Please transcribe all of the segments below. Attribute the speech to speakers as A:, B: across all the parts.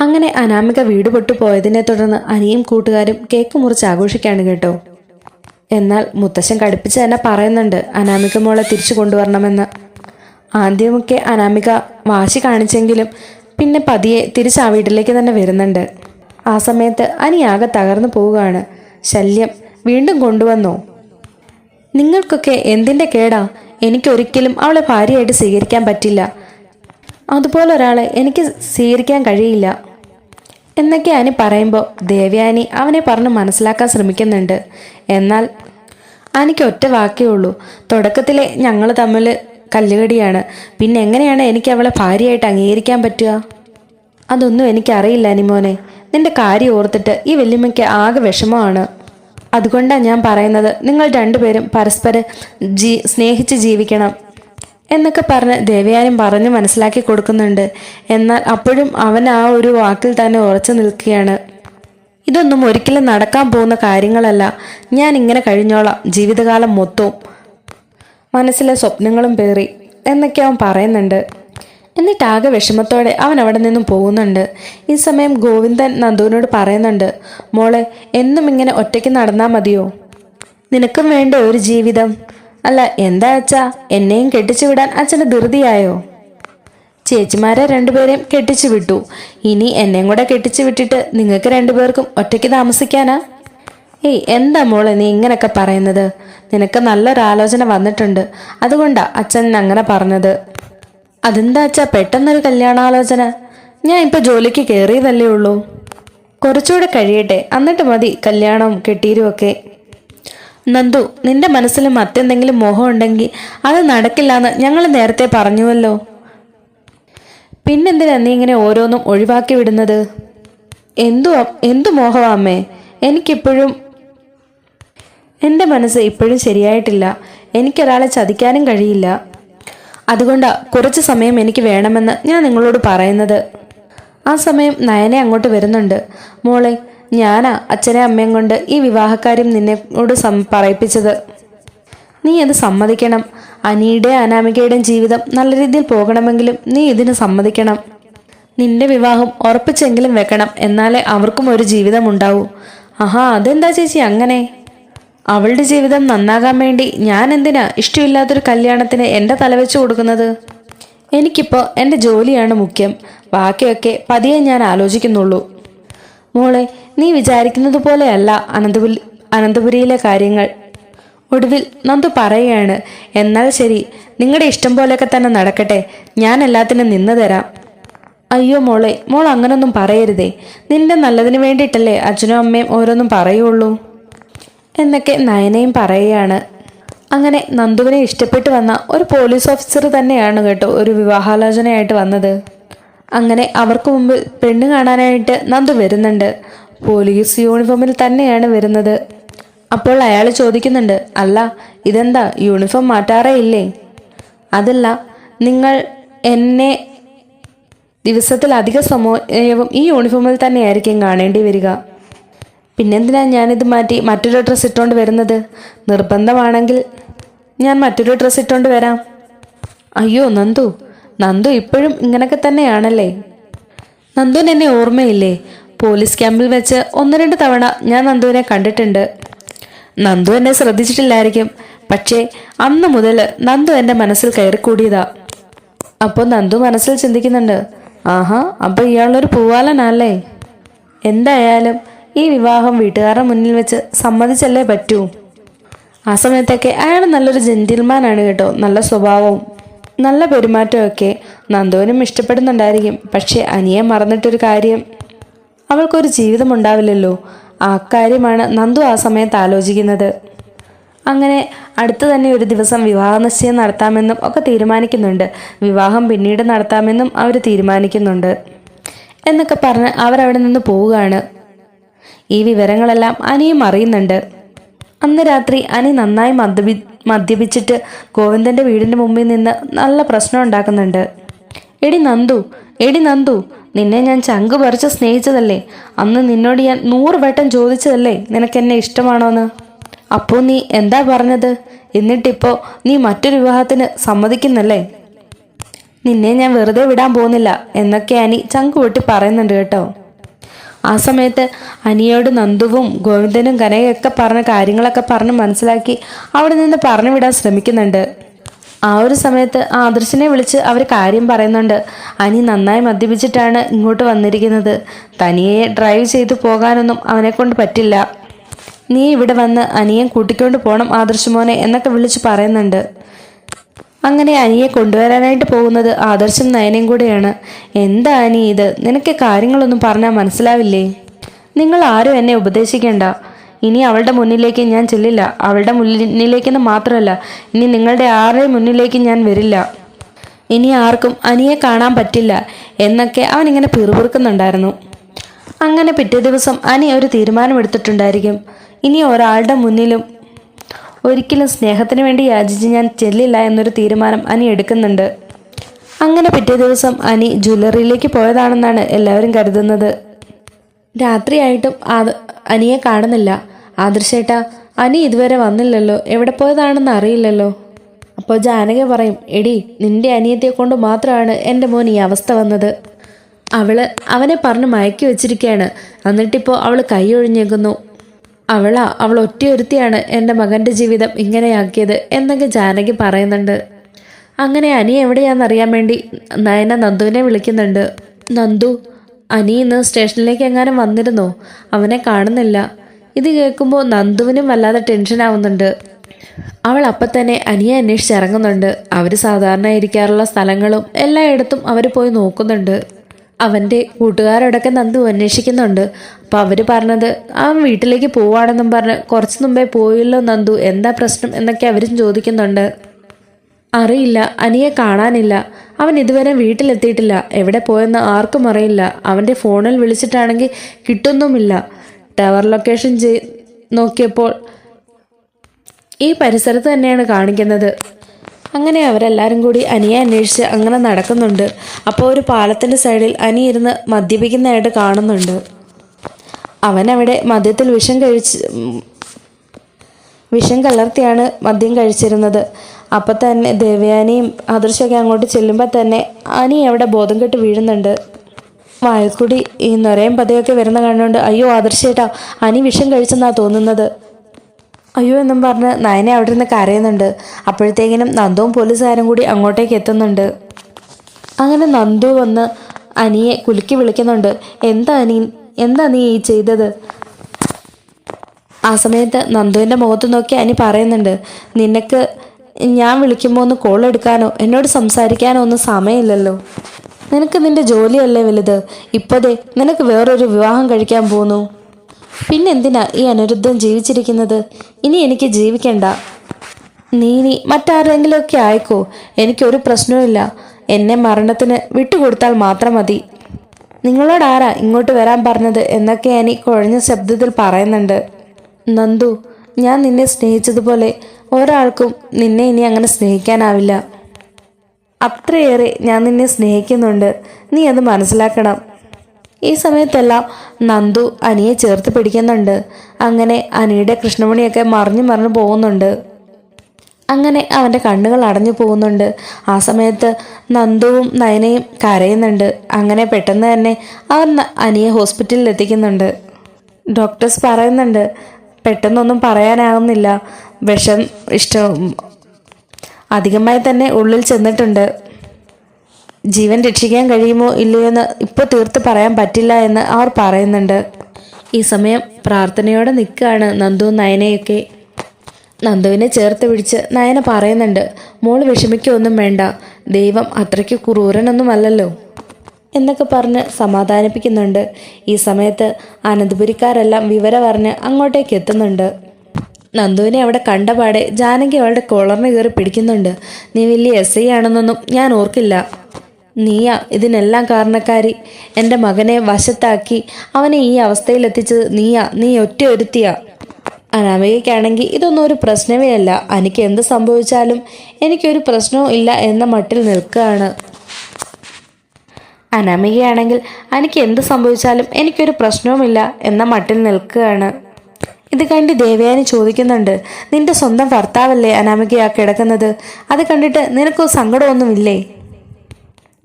A: അങ്ങനെ അനാമിക വീട് പൊട്ടു പോയതിനെ തുടർന്ന് അനിയും കൂട്ടുകാരും കേക്ക് മുറിച്ച് ആഘോഷിക്കാണ് കേട്ടോ. എന്നാൽ മുത്തശ്ശൻ കടുപ്പിച്ച് തന്നെ പറയുന്നുണ്ട് അനാമിക മോളെ തിരിച്ചു കൊണ്ടുവരണമെന്ന്. ആദ്യമൊക്കെ അനാമിക വാശി കാണിച്ചെങ്കിലും പിന്നെ പതിയെ തിരിച്ച് ആ വീട്ടിലേക്ക് തന്നെ വരുന്നുണ്ട്. ആ സമയത്ത് അനി ആകെ തകർന്നു പോവുകയാണ്. ശല്യം വീണ്ടും കൊണ്ടുവന്നോ. നിങ്ങൾക്കൊക്കെ എന്തിന്റെ കേടാ? എനിക്കൊരിക്കലും അവളെ ഭാര്യയായിട്ട് സ്വീകരിക്കാൻ പറ്റില്ല. അതുപോലെ ഒരാളെ എനിക്ക് സ്വീകരിക്കാൻ കഴിയില്ല. എന്നൊക്കെ ആനി പറയുമ്പോൾ ദേവ്യാനി അവനെ പറഞ്ഞ് മനസ്സിലാക്കാൻ ശ്രമിക്കുന്നുണ്ട്. എന്നാൽ അനിക്ക് ഒറ്റ വാക്കേ ഉള്ളൂ. തുടക്കത്തിലെ ഞങ്ങൾ തമ്മിൽ കല്ലുകടിയാണ്. പിന്നെ എങ്ങനെയാണ് എനിക്ക് അവളെ ഭാര്യയായിട്ട് അംഗീകരിക്കാൻ പറ്റുക? അതൊന്നും എനിക്കറിയില്ല അനിമോനെ. നിന്റെ കാര്യം ഓർത്തിട്ട് ഈ വല്യമ്മയ്ക്ക് ആകെ വിഷമമാണ്. അതുകൊണ്ടാണ് ഞാൻ പറയുന്നത് നിങ്ങൾ രണ്ടുപേരും പരസ്പരം ജീ സ്നേഹിച്ച് ജീവിക്കണം. എന്നൊക്കെ പറഞ്ഞ് ദേവയാനും പറഞ്ഞു മനസ്സിലാക്കി കൊടുക്കുന്നുണ്ട്. എന്നാൽ അപ്പോഴും അവൻ ആ ഒരു വാക്കിൽ തന്നെ ഉറച്ചു നിൽക്കുകയാണ്. ഇതൊന്നും ഒരിക്കലും നടക്കാൻ പോകുന്ന കാര്യങ്ങളല്ല. ഞാൻ ഇങ്ങനെ കഴിഞ്ഞോളാം. ജീവിതകാലം മൊത്തവും മനസ്സിലെ സ്വപ്നങ്ങളും പേറി എന്നൊക്കെ അവൻ പറയുന്നുണ്ട്. എന്നിട്ട് ആകെ വിഷമത്തോടെ അവൻ അവിടെ നിന്നും പോകുന്നുണ്ട്. ഈ സമയം ഗോവിന്ദൻ നന്ദുവിനോട് പറയുന്നുണ്ട് മോളെ എന്നും ഇങ്ങനെ ഒറ്റയ്ക്ക് നടന്നാൽ മതിയോ? നിനക്കും വേണ്ട ഒരു ജീവിതം? അല്ല എന്താ അച്ഛാ? എന്നെയും കെട്ടിച്ചു വിടാൻ അച്ഛന് ധൃതിയായോ? ചേച്ചിമാരെ രണ്ടുപേരെയും കെട്ടിച്ചു വിട്ടു. ഇനി എന്നെയും കൂടെ കെട്ടിച്ചു വിട്ടിട്ട് നിങ്ങൾക്ക് രണ്ടുപേർക്കും ഒറ്റയ്ക്ക് താമസിക്കാനാ? ഏയ് എന്താ മോളെ നീ ഇങ്ങനൊക്കെ പറയുന്നത്? നിനക്ക് നല്ലൊരാലോചന വന്നിട്ടുണ്ട്. അതുകൊണ്ടാ അച്ഛൻ അങ്ങനെ പറഞ്ഞത്. അതെന്താ അച്ഛാ പെട്ടെന്നൊരു കല്യാണാലോചന? ഞാൻ ഇപ്പൊ ജോലിക്ക് കയറിയതല്ലേ ഉള്ളൂ. കുറച്ചുകൂടെ കഴിയട്ടെ. എന്നിട്ട് മതി കല്യാണവും കെട്ടീരും ഒക്കെ നന്ദു നിന്റെ മനസ്സിൽ മറ്റെന്തെങ്കിലും മോഹം ഉണ്ടെങ്കിൽ അത് നടക്കില്ലാന്ന് ഞങ്ങൾ നേരത്തെ പറഞ്ഞുവല്ലോ. പിന്നെന്തിനാ നീ ഇങ്ങനെ ഓരോന്നും ഒഴിവാക്കി വിടുന്നത്? എന്തു എന്തു മോഹമാ അമ്മേ? എനിക്കിപ്പോഴും എന്റെ മനസ്സ് ഇപ്പോഴും ശരിയായിട്ടില്ല. എനിക്കൊരാളെ ചതിക്കാനും കഴിയില്ല. അതുകൊണ്ടാ കുറച്ച് സമയം എനിക്ക് വേണമെന്ന് ഞാൻ നിങ്ങളോട് പറയുന്നത്. ആ സമയം നയനെ അങ്ങോട്ട് വരുന്നുണ്ട്. മോളെ ഞാനാ അച്ഛനെ അമ്മയും കൊണ്ട് ഈ വിവാഹക്കാര്യം നിന്നോട് സം പറയിപ്പിച്ചത്. നീ അത് സമ്മതിക്കണം. അനിയുടെ അനാമികയുടെയും ജീവിതം നല്ല രീതിയിൽ പോകണമെങ്കിലും നീ ഇതിന് സമ്മതിക്കണം. നിന്റെ വിവാഹം ഉറപ്പിച്ചെങ്കിലും വെക്കണം. എന്നാലേ അവർക്കും ഒരു ജീവിതം ഉണ്ടാവൂ. ആഹാ അതെന്താ ചേച്ചി അങ്ങനെ? അവളുടെ ജീവിതം നന്നാകാൻ വേണ്ടി ഞാൻ എന്തിനാ ഇഷ്ടമില്ലാത്തൊരു കല്യാണത്തിന് എന്റെ തലവെച്ച് കൊടുക്കുന്നത്? എനിക്കിപ്പോൾ എന്റെ ജോലിയാണ് മുഖ്യം. ബാക്കിയൊക്കെ പതിയെ ഞാൻ ആലോചിക്കുന്നുള്ളൂ. മോളെ നീ വിചാരിക്കുന്നത് പോലെയല്ല അനന്തപുരി അനന്തപുരിയിലെ കാര്യങ്ങൾ. ഒടുവിൽ നന്ദു പറയുകയാണ് എന്നാൽ ശരി നിങ്ങളുടെ ഇഷ്ടം പോലെയൊക്കെ തന്നെ നടക്കട്ടെ ഞാൻ എല്ലാത്തിനും നിന്ന് തരാം. അയ്യോ മോളെ മോൾ അങ്ങനൊന്നും പറയരുതേ നിന്റെ നല്ലതിന് വേണ്ടിയിട്ടല്ലേ അച്ഛനും അമ്മയും ഓരോന്നും പറയുള്ളൂ. എന്നൊക്കെ നയനയും പറയുകയാണ്. അങ്ങനെ നന്ദുവിനെ ഇഷ്ടപ്പെട്ടു വന്ന ഒരു പോലീസ് ഓഫീസർ തന്നെയാണ് കേട്ടോ ഒരു വിവാഹാലോചനയായിട്ട് വന്നത്. അങ്ങനെ അവർക്ക് മുമ്പിൽ പെണ്ണ് കാണാനായിട്ട് നന്ദു വരുന്നുണ്ട്. പോലീസ് യൂണിഫോമിൽ തന്നെയാണ് വരുന്നത്. അപ്പോൾ അയാൾ ചോദിക്കുന്നുണ്ട് അല്ല ഇതെന്താ യൂണിഫോം മാറ്റാറേ ഇല്ലേ? അതല്ല നിങ്ങൾ എന്നെ ദിവസത്തിൽ അധിക സമയവും ഈ യൂണിഫോമിൽ തന്നെയായിരിക്കും കാണേണ്ടി വരിക. പിന്നെന്തിനാ ഞാനിത് മാറ്റി മറ്റൊരു ഡ്രസ്സ് ഇട്ടുകൊണ്ട് വരുന്നത്? നിർബന്ധമാണെങ്കിൽ ഞാൻ മറ്റൊരു ഡ്രസ്സ് ഇട്ടുകൊണ്ട് വരാം. അയ്യോ നന്ദു നന്ദു ഇപ്പോഴും ഇങ്ങനൊക്കെ തന്നെയാണല്ലേ? നന്ദുവിന് എന്നെ ഓർമ്മയില്ലേ? പോലീസ് ക്യാമ്പിൽ വെച്ച് ഒന്ന് രണ്ട് തവണ ഞാൻ നന്ദുവിനെ കണ്ടിട്ടുണ്ട്. നന്ദു എന്നെ ശ്രദ്ധിച്ചിട്ടില്ലായിരിക്കും. പക്ഷേ അന്ന് മുതൽ നന്ദു എന്റെ മനസ്സിൽ കയറിക്കൂടിയതാ. അപ്പോൾ നന്ദു മനസ്സിൽ ചിന്തിക്കുന്നുണ്ട് ആഹാ അപ്പോൾ ഇയാളൊരു പൂവാലനല്ലേ? എന്തായാലും ഈ വിവാഹം വീട്ടുകാരുടെ മുന്നിൽ വെച്ച് സമ്മതിച്ചല്ലേ പറ്റൂ? ആ സമയത്തൊക്കെ അയാൾ നല്ലൊരു ജെന്റിൽമാനാണ് കേട്ടോ നല്ല സ്വഭാവവും. നല്ല പെരുമാറ്റമൊക്കെ നന്ദുവിനും ഇഷ്ടപ്പെടുന്നുണ്ടായിരിക്കും. പക്ഷേ അനിയെ മറന്നിട്ടൊരു കാര്യം. അവൾക്കൊരു ജീവിതം ഉണ്ടാവില്ലല്ലോ ആ കാര്യമാണ് നന്ദു ആ സമയത്ത് ആലോചിക്കുന്നത്. അങ്ങനെ അടുത്ത് തന്നെ ഒരു ദിവസം വിവാഹ നിശ്ചയം നടത്താമെന്നും ഒക്കെ തീരുമാനിക്കുന്നുണ്ട്. വിവാഹം പിന്നീട് നടത്താമെന്നും അവർ തീരുമാനിക്കുന്നുണ്ട്. എന്നൊക്കെ പറഞ്ഞ് അവരവിടെ നിന്ന് പോവുകയാണ്. ഈ വിവരങ്ങളെല്ലാം അനിയും അറിയുന്നുണ്ട്. അന്ന് രാത്രി അനി നന്നായി മദ്യപി മദ്യപിച്ചിട്ട് ഗോവിന്ദന്റെ വീടിന്റെ മുമ്പിൽ നിന്ന് നല്ല പ്രശ്നം ഉണ്ടാക്കുന്നുണ്ട്. എടി നന്ദു എടി നന്ദു നിന്നെ ഞാൻ ചങ്ക് പറിച്ച് സ്നേഹിച്ചതല്ലേ? അന്ന് നിന്നോട് ഞാൻ നൂറ് വട്ടം ചോദിച്ചതല്ലേ നിനക്ക് എന്നെ ഇഷ്ടമാണോന്ന്? അപ്പോൾ നീ എന്താ പറഞ്ഞത്? എന്നിട്ടിപ്പോ നീ മറ്റൊരു വിവാഹത്തിന് സമ്മതിക്കുന്നല്ലേ? നിന്നെ ഞാൻ വെറുതെ വിടാൻ പോകുന്നില്ല എന്നൊക്കെ അനി ചങ്കു പൊട്ടി പറയുന്നുണ്ട് കേട്ടോ. ആ സമയത്ത് അനിയോട് നന്ദുവും ഗോവിന്ദനും കനകയൊക്കെ പറഞ്ഞ കാര്യങ്ങളൊക്കെ പറഞ്ഞ് മനസ്സിലാക്കി അവിടെ നിന്ന് പറഞ്ഞു വിടാൻ ശ്രമിക്കുന്നുണ്ട്. ആ ഒരു സമയത്ത് ആദർശിനെ വിളിച്ച് അവർ കാര്യം പറയുന്നുണ്ട്. അനി നന്നായി മദ്യപിച്ചിട്ടാണ് ഇങ്ങോട്ട് വന്നിരിക്കുന്നത്. തനിയെ ഡ്രൈവ് ചെയ്തു പോകാനൊന്നും അവനെക്കൊണ്ട് പറ്റില്ല. നീ ഇവിടെ വന്ന് അനിയൻ കൂട്ടിക്കൊണ്ട് പോകണം ആദർശ് മോനെ എന്നൊക്കെ വിളിച്ച് പറയുന്നുണ്ട്. അങ്ങനെ അനിയെ കൊണ്ടുവരാനായിട്ട് പോകുന്നത് ആദർശം നയനയും കൂടെയാണ്. എന്താ അനി ഇത്? നിനക്ക് കാര്യങ്ങളൊന്നും പറഞ്ഞാൽ മനസ്സിലാവില്ലേ? നിങ്ങൾ ആരും എന്നെ ഉപദേശിക്കേണ്ട. ഇനി അവളുടെ മുന്നിലേക്ക് ഞാൻ ചെല്ലില്ല. അവളുടെ മുന്നിലേക്കെന്ന് മാത്രമല്ല ഇനി നിങ്ങളുടെ ആരുടെയും മുന്നിലേക്ക് ഞാൻ വരില്ല? ഇനി ആർക്കും അനിയെ കാണാൻ പറ്റില്ല എന്നൊക്കെ അവൻ ഇങ്ങനെ പിറുപിറുക്കുന്നുണ്ടായിരുന്നു. അങ്ങനെ പിറ്റേ ദിവസം അനി ഒരു തീരുമാനമെടുത്തിട്ടുണ്ടായിരിക്കും. ഇനി ഒരാളുടെ മുന്നിലും ഒരിക്കലും സ്നേഹത്തിന് വേണ്ടി യാചിച്ച് ഞാൻ ചെല്ലില്ല എന്നൊരു തീരുമാനം അനി എടുക്കുന്നുണ്ട്. അങ്ങനെ പിറ്റേ ദിവസം അനി ജ്വല്ലറിയിലേക്ക് പോയതാണെന്നാണ് എല്ലാവരും കരുതുന്നത്. രാത്രിയായിട്ടും ആദ അനിയെ കാണുന്നില്ല. ആദർശേട്ടാ അനി ഇതുവരെ വന്നില്ലല്ലോ. എവിടെ പോയതാണെന്ന് അറിയില്ലല്ലോ. അപ്പോൾ ജാനക പറയും എടി നിന്റെ അനിയത്തെ കൊണ്ട് മാത്രമാണ് എന്റെ മോൻ ഈ അവസ്ഥ വന്നത്. അവൾ അവനെ പറഞ്ഞ് മയക്കി വെച്ചിരിക്കുകയാണ്. എന്നിട്ടിപ്പോൾ അവൾ കൈയൊഴിഞ്ഞേക്കുന്നു അവളാ അവൾ ഒറ്റയൊരുത്തിയാണ് എന്റെ മകന്റെ ജീവിതം ഇങ്ങനെയാക്കിയത് എന്നൊക്കെ ജാനകി പറയുന്നുണ്ട്. അങ്ങനെ അനി എവിടെയാണെന്നറിയാൻ വേണ്ടി നയന നന്ദുവിനെ വിളിക്കുന്നുണ്ട്. നന്ദു അനി ഇന്ന് സ്റ്റേഷനിലേക്ക് എങ്ങാനും വന്നിരുന്നോ? അവനെ കാണുന്നില്ല. ഇത് കേൾക്കുമ്പോൾ നന്ദുവിനും വല്ലാതെ ടെൻഷൻ ആവുന്നുണ്ട്. അവൾ അപ്പം തന്നെ അനിയെ അന്വേഷിച്ചിറങ്ങുന്നുണ്ട്. അവർ സാധാരണ ഇരിക്കാറുള്ള സ്ഥലങ്ങളും എല്ലായിടത്തും അവർ പോയി നോക്കുന്നുണ്ട്. അവന്റെ കൂട്ടുകാരോടൊക്കെ നന്ദു അന്വേഷിക്കുന്നുണ്ട്. അപ്പം അവർ പറഞ്ഞത് അവൻ വീട്ടിലേക്ക് പോവാണെന്നും പറഞ്ഞ് കുറച്ച് മുമ്പേ പോയില്ലോ നന്ദു എന്താ പ്രശ്നം? എന്നൊക്കെ അവരും ചോദിക്കുന്നുണ്ട്. അറിയില്ല അനിയെ കാണാനില്ല. അവൻ ഇതുവരെ വീട്ടിലെത്തിയിട്ടില്ല. എവിടെ പോയെന്ന് ആർക്കും അറിയില്ല. അവന്റെ ഫോണിൽ വിളിച്ചിട്ടാണെങ്കിൽ കിട്ടുന്നുമില്ല. ടവർ ലൊക്കേഷൻ നോക്കിയപ്പോൾ ഈ പരിസരത്ത് തന്നെയാണ് കാണിക്കുന്നത്. അങ്ങനെ അവരെല്ലാവരും കൂടി അനിയെ അന്വേഷിച്ച് അങ്ങനെ നടക്കുന്നുണ്ട്. അപ്പോൾ ഒരു പാലത്തിന്റെ സൈഡിൽ അനി ഇരുന്ന് മദ്യപിക്കുന്നതായിട്ട് കാണുന്നുണ്ട്. അവൻ അവിടെ മദ്യത്തിൽ വിഷം കഴിച്ച് വിഷം കലർത്തിയാണ് മദ്യം കഴിച്ചിരുന്നത്. അപ്പം തന്നെ ദേവയാനിയും അദൃശ്യമൊക്കെ അങ്ങോട്ട് ചെല്ലുമ്പോൾ തന്നെ അനി അവിടെ ബോധം കെട്ട് വീഴുന്നുണ്ട്. വായക്കുടി ഈ നൊരയും പതയൊക്കെ വരുന്ന കണ്ടുകൊണ്ട് അയ്യോ ആദർശേട്ടാ അനി വിഷം കഴിച്ചെന്നാണ് തോന്നുന്നത്. അയ്യോ എന്നും പറഞ്ഞ് നയനെ അവിടെ നിന്ന് കരയുന്നുണ്ട്. അപ്പോഴത്തേക്കിനും നന്ദുവും പോലീസുകാരും കൂടി അങ്ങോട്ടേക്ക് എത്തുന്നുണ്ട്. അങ്ങനെ നന്ദു വന്ന് അനിയെ കുലുക്കി വിളിക്കുന്നുണ്ട്. എന്താ അനി? എന്താ നീ ഈ ചെയ്തത്? ആ സമയത്ത് നന്ദുവിന്റെ മുഖത്ത് നോക്കി അനി പറയുന്നുണ്ട്. നിനക്ക് ഞാൻ വിളിക്കുമ്പോൾ ഒന്ന് കോൾ എടുക്കാനോ? എന്നോട് സംസാരിക്കാനോ ഒന്നും സമയമില്ലല്ലോ. നിനക്ക് നിന്റെ ജോലിയല്ലേ വലുത്? ഇപ്പോഴേ നിനക്ക് വേറൊരു വിവാഹം കഴിക്കാൻ പോന്നു. പിന്നെന്തിനാ ഈ അനിരുദ്ധം ജീവിച്ചിരിക്കുന്നത്? ഇനി എനിക്ക് ജീവിക്കണ്ട. നീ മറ്റാരെങ്കിലുമൊക്കെ ആയിക്കോ. എനിക്കൊരു പ്രശ്നവുമില്ല. എന്നെ മരണത്തിന് വിട്ടുകൊടുത്താൽ മാത്രം മതി. നിങ്ങളോട് ആരാ ഇങ്ങോട്ട് വരാൻ പറഞ്ഞത് എന്നൊക്കെ അനി കുഴഞ്ഞ ശബ്ദത്തിൽ പറയുന്നുണ്ട്. നന്ദു ഞാൻ നിന്നെ സ്നേഹിച്ചതുപോലെ ഒരാൾക്കും നിന്നെ ഇനി അങ്ങനെ സ്നേഹിക്കാനാവില്ല. അത്രയേറെ ഞാൻ നിന്നെ സ്നേഹിക്കുന്നുണ്ട്. നീ അത് മനസ്സിലാക്കണം. ഈ സമയത്തെല്ലാം നന്ദു അനിയെ ചേർത്ത് പിടിക്കുന്നുണ്ട്. അങ്ങനെ അനിയുടെ കൃഷ്ണമണിയൊക്കെ മറിഞ്ഞു മറിഞ്ഞു പോകുന്നുണ്ട്. അങ്ങനെ അവന്റെ കണ്ണുകൾ അടഞ്ഞു പോകുന്നുണ്ട്. ആ സമയത്ത് നന്ദുവും നയനയും കരയുന്നുണ്ട്. അങ്ങനെ പെട്ടെന്ന് തന്നെ അവർ അനിയെ ഹോസ്പിറ്റലിൽ എത്തിക്കുന്നുണ്ട്. ഡോക്ടേഴ്സ് പറയുന്നുണ്ട് പെട്ടെന്നൊന്നും പറയാനാകുന്നില്ല. വിഷം ഇഷ്ടം അധികമായി തന്നെ ഉള്ളിൽ ചെന്നിട്ടുണ്ട്. ജീവൻ രക്ഷിക്കാൻ കഴിയുമോ ഇല്ലയോ എന്ന് ഇപ്പോൾ തീർത്ത് പറയാൻ പറ്റില്ല എന്ന് അവർ പറയുന്നുണ്ട്. ഈ സമയം പ്രാർത്ഥനയോടെ നിൽക്കുകയാണ് നന്ദു നയനയൊക്കെ. നന്ദുവിനെ ചേർത്ത് പിടിച്ച് നയന പറയുന്നുണ്ട് മോൾ വിഷമിക്കൊന്നും വേണ്ട ദൈവം അത്രയ്ക്ക് ക്രൂരനൊന്നുമല്ലല്ലോ എന്നൊക്കെ പറഞ്ഞ് സമാധാനിപ്പിക്കുന്നുണ്ട്. ഈ സമയത്ത് അനന്തപുരിക്കാരെല്ലാം വിവരം പറഞ്ഞ് അങ്ങോട്ടേക്ക് എത്തുന്നുണ്ട്. നന്ദുവിനെ അവിടെ കണ്ടപാടെ ജാനകി അവളുടെ കോളറിന് കയറി പിടിക്കുന്നുണ്ട്. നീ വലിയ എസ് ഐ ആണെന്നൊന്നും ഞാൻ ഓർക്കില്ല. നീയാ ഇതിനെല്ലാം കാരണക്കാരി. എന്റെ മകനെ വശത്താക്കി അവനെ ഈ അവസ്ഥയിലെത്തിച്ചത് നീയാ നീ ഒറ്റ ഒരുത്തിയാ. അനാമികയ്ക്കാണെങ്കിൽ ഇതൊന്നും ഒരു പ്രശ്നമേ അല്ല. എനിക്ക് എന്ത് സംഭവിച്ചാലും എനിക്കൊരു പ്രശ്നവും ഇല്ല എന്ന മട്ടിൽ നിൽക്കുകയാണ്. അനാമികയാണെങ്കിൽ എനിക്ക് എന്ത് സംഭവിച്ചാലും എനിക്കൊരു പ്രശ്നവുമില്ല എന്ന മട്ടിൽ നിൽക്കുകയാണ്. ഇത് കണ്ട് ദേവയാനി ചോദിക്കുന്നുണ്ട് നിന്റെ സ്വന്തം ഭർത്താവല്ലേ അനാമികയാ കിടക്കുന്നത്? അത് കണ്ടിട്ട് നിനക്ക് സങ്കടമൊന്നുമില്ലേ?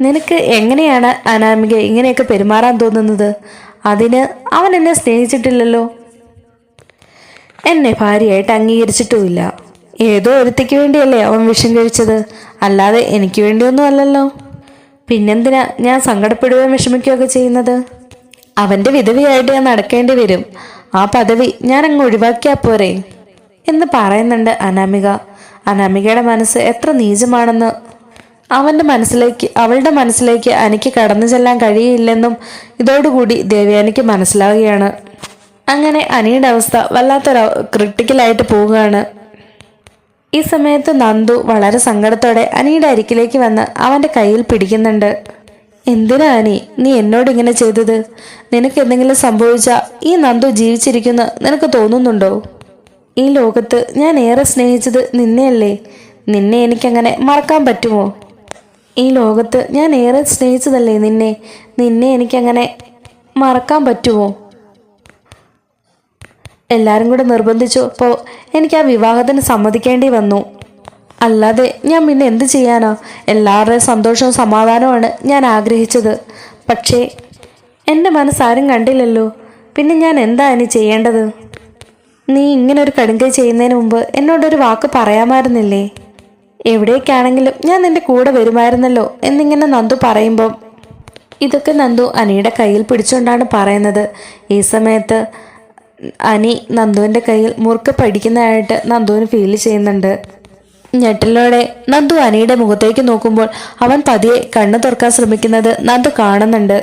A: നിനക്ക് എങ്ങനെയാണ് അനാമിക ഇങ്ങനെയൊക്കെ പെരുമാറാൻ തോന്നുന്നത്? അതിന് അവൻ എന്നെ സ്നേഹിച്ചിട്ടില്ലല്ലോ. എന്നെ ഭാര്യയായിട്ട് അംഗീകരിച്ചിട്ടുമില്ല. ഏതോ ഒരുത്തിക്ക് വേണ്ടിയല്ലേ അവൻ വിഷം കഴിച്ചത്. അല്ലാതെ എനിക്ക് വേണ്ടിയൊന്നും അല്ലല്ലോ. പിന്നെന്തിനാ ഞാൻ സങ്കടപ്പെടുകയും വിഷമിക്കുകയൊക്കെ ചെയ്യുന്നത്? അവന്റെ വിധവിയായിട്ട് ഞാൻ നടക്കേണ്ടി വരും. ആ പദവി ഞാൻ അങ്ങ് ഒഴിവാക്കിയാൽ പോരെ. എന്ന് പറയുന്നുണ്ട് അനാമിക. അനാമികയുടെ മനസ്സ് എത്ര നീചമാണെന്ന് അവന്റെ മനസ്സിലേക്ക് അവളുടെ മനസ്സിലേക്ക് എനിക്ക് കടന്നു ചെല്ലാൻ കഴിയില്ലെന്നും ഇതോടുകൂടി ദേവയാനിക്ക് മനസ്സിലാവുകയാണ്. അങ്ങനെ അനിയുടെ അവസ്ഥ വല്ലാത്തൊരു ക്രിട്ടിക്കലായിട്ട് പോവുകയാണ്. ഈ സമയത്ത് നന്ദു വളരെ സങ്കടത്തോടെ അനിയുടെ അരികിലേക്ക് വന്ന് അവന്റെ കയ്യിൽ പിടിക്കുന്നുണ്ട്. എന്തിനാ അനി? നീ എന്നോട് ഇങ്ങനെ ചെയ്തത്? നിനക്ക് എന്തെങ്കിലും സംഭവിച്ചാൽ ഈ നന്ദു ജീവിച്ചിരിക്കുന്ന നിനക്ക് തോന്നുന്നുണ്ടോ? ഈ ലോകത്ത് ഞാൻ ഏറെ സ്നേഹിച്ചത് നിന്നെയല്ലേ? നിന്നെ എനിക്കങ്ങനെ മറക്കാൻ പറ്റുമോ? ഈ ലോകത്ത് ഞാൻ ഏറെ സ്നേഹിച്ചതല്ലേ നിന്നെ? നിന്നെ എനിക്കങ്ങനെ മറക്കാൻ പറ്റുമോ? എല്ലാവരും കൂടെ നിർബന്ധിച്ചപ്പോൾ എനിക്ക് ആ വിവാഹത്തിന് സമ്മതിക്കേണ്ടി വന്നു. അല്ലാതെ ഞാൻ പിന്നെ എന്ത് ചെയ്യാനോ? എല്ലാവരുടെയും സന്തോഷവും സമാധാനവുമാണ് ഞാൻ ആഗ്രഹിച്ചത്. പക്ഷേ എന്റെ മനസ്സാരും കണ്ടില്ലല്ലോ. പിന്നെ ഞാൻ എന്താ ഇനി ചെയ്യേണ്ടത്? നീ ഇങ്ങനെ ഒരു കടുങ്കൈ ചെയ്യുന്നതിന് മുമ്പ് എന്നോടൊരു വാക്ക് പറയാമായിരുന്നില്ലേ? എവിടേക്കാണെങ്കിലും ഞാൻ നിന്റെ കൂടെ വരുമായിരുന്നല്ലോ എന്നിങ്ങനെ നന്ദു പറയുമ്പോൾ ഇതൊക്കെ നന്ദു അനിയുടെ കയ്യിൽ പിടിച്ചുകൊണ്ടാണ് പറയുന്നത്. ഈ സമയത്ത് അനി നന്ദുവിന്റെ കയ്യിൽ മുറുക്കെ പഠിക്കുന്നതായിട്ട് നന്ദുവിന് ഫീൽ ചെയ്യുന്നുണ്ട്. ഞെട്ടലോടെ നന്ദു അനിയുടെ മുഖത്തേക്ക് നോക്കുമ്പോൾ അവൻ പതിയെ കണ്ണു തുറക്കാൻ ശ്രമിക്കുന്നത് നന്ദു കാണുന്നുണ്ട്.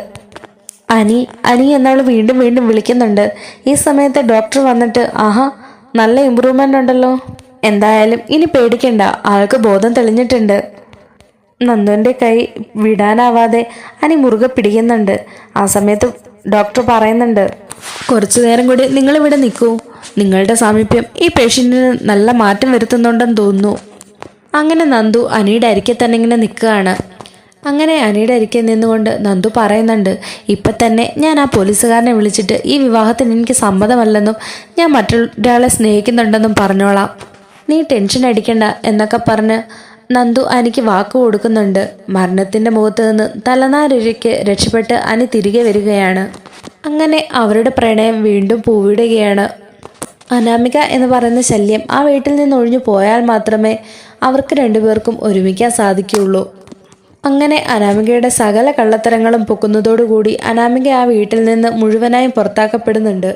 A: അനി അനി എന്നവൾ വീണ്ടും വീണ്ടും വിളിക്കുന്നുണ്ട്. ഈ സമയത്ത് ഡോക്ടർ വന്നിട്ട് ആഹാ നല്ല ഇമ്പ്രൂവ്മെന്റ് ഉണ്ടല്ലോ. എന്തായാലും ഇനി പേടിക്കണ്ട. ആൾക്ക് ബോധം തെളിഞ്ഞിട്ടുണ്ട്. നന്ദുവിന്റെ കൈ വിടാനാവാതെ അനി മുറുകെ പിടിക്കുന്നുണ്ട്. ആ സമയത്ത് ഡോക്ടർ പറയുന്നുണ്ട്. കുറച്ചു നേരം കൂടി നിങ്ങളിവിടെ നിൽക്കൂ. നിങ്ങളുടെ സാമീപ്യം ഈ പേഷ്യന്റിന് നല്ല മാറ്റം വരുത്തുന്നുണ്ടെന്ന് തോന്നുന്നു. അങ്ങനെ നന്ദു അനിയുടെ അരിക്കെ തന്നെ ഇങ്ങനെ നിൽക്കുകയാണ്. അങ്ങനെ അനിയുടെ അരിക്കെ നിന്നുകൊണ്ട് നന്ദു പറയുന്നുണ്ട് ഇപ്പം തന്നെ ഞാൻ ആ പോലീസുകാരനെ വിളിച്ചിട്ട് ഈ വിവാഹത്തിന് എനിക്ക് സമ്മതമല്ലെന്നും ഞാൻ മറ്റൊരാളെ സ്നേഹിക്കുന്നുണ്ടെന്നും പറഞ്ഞോളാം. നീ ടെൻഷൻ അടിക്കണ്ട എന്നൊക്കെ പറഞ്ഞ് നന്ദു അനിക്ക് വാക്ക് കൊടുക്കുന്നുണ്ട്. മരണത്തിന്റെ മുഖത്ത് നിന്ന് തലനാരൊഴിക്ക് രക്ഷപ്പെട്ട് അനി തിരികെ വരികയാണ്. അങ്ങനെ അവരുടെ പ്രണയം വീണ്ടും പൂവിടുകയാണ്. അനാമിക എന്ന് പറയുന്ന ശല്യം ആ വീട്ടിൽ നിന്ന് ഒഴിഞ്ഞു പോയാൽ മാത്രമേ അവർക്ക് രണ്ടുപേർക്കും ഒരുമിക്കാൻ സാധിക്കുകയുള്ളൂ. അങ്ങനെ അനാമികയുടെ സകല കള്ളത്തരങ്ങളും പൊക്കുന്നതോടുകൂടി അനാമിക ആ വീട്ടിൽ നിന്ന് മുഴുവനായും പുറത്താക്കപ്പെടുന്നുണ്ട്.